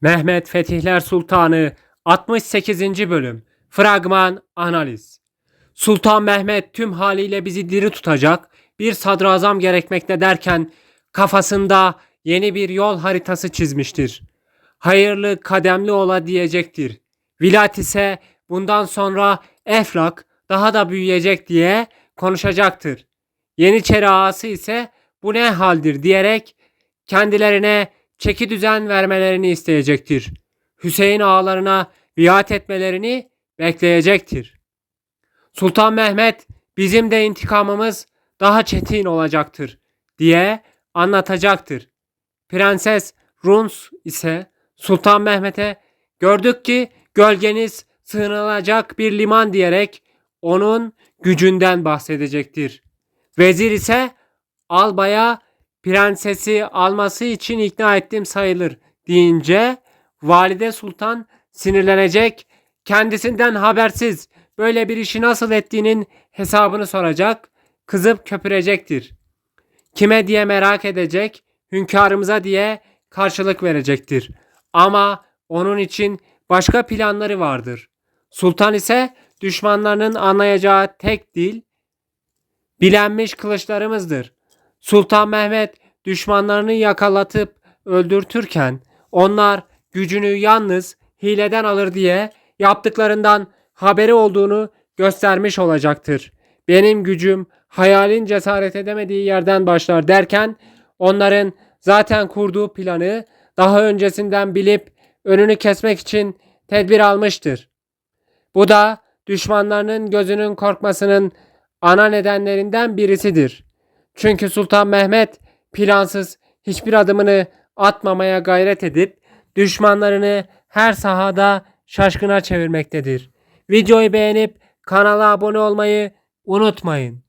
Mehmet Fetihler Sultanı 68. Bölüm Fragman Analiz Sultan Mehmet tüm haliyle bizi diri tutacak bir sadrazam gerekmekte derken kafasında yeni bir yol haritası çizmiştir. Hayırlı kademli ola diyecektir. Vilayet ise bundan sonra Eflak daha da büyüyecek diye konuşacaktır. Yeniçeri ağası ise bu ne haldir diyerek kendilerine çeki düzen vermelerini isteyecektir. Hüseyin ağalarına biat etmelerini bekleyecektir. Sultan Mehmet bizim de intikamımız daha çetin olacaktır diye anlatacaktır. Prenses Runs ise Sultan Mehmet'e gördük ki gölgeniz sığınılacak bir liman diyerek onun gücünden bahsedecektir. Vezir ise albaya prensesi alması için ikna ettim sayılır deyince valide sultan sinirlenecek kendisinden habersiz böyle bir işi nasıl ettiğinin hesabını soracak kızıp köpürecektir. Kime diye merak edecek hünkârımıza diye karşılık verecektir. Ama onun için başka planları vardır. Sultan ise düşmanlarının anlayacağı tek dil bilenmiş kılıçlarımızdır. Sultan Mehmet düşmanlarını yakalatıp öldürtürken onlar gücünü yalnız hileden alır diye yaptıklarından haberi olduğunu göstermiş olacaktır. Benim gücüm hayalin cesaret edemediği yerden başlar derken onların zaten kurduğu planı daha öncesinden bilip önünü kesmek için tedbir almıştır. Bu da düşmanlarının gözünün korkmasının ana nedenlerinden birisidir. Çünkü Sultan Mehmet plansız hiçbir adımını atmamaya gayret edip düşmanlarını her sahada şaşkına çevirmektedir. Videoyu beğenip kanala abone olmayı unutmayın.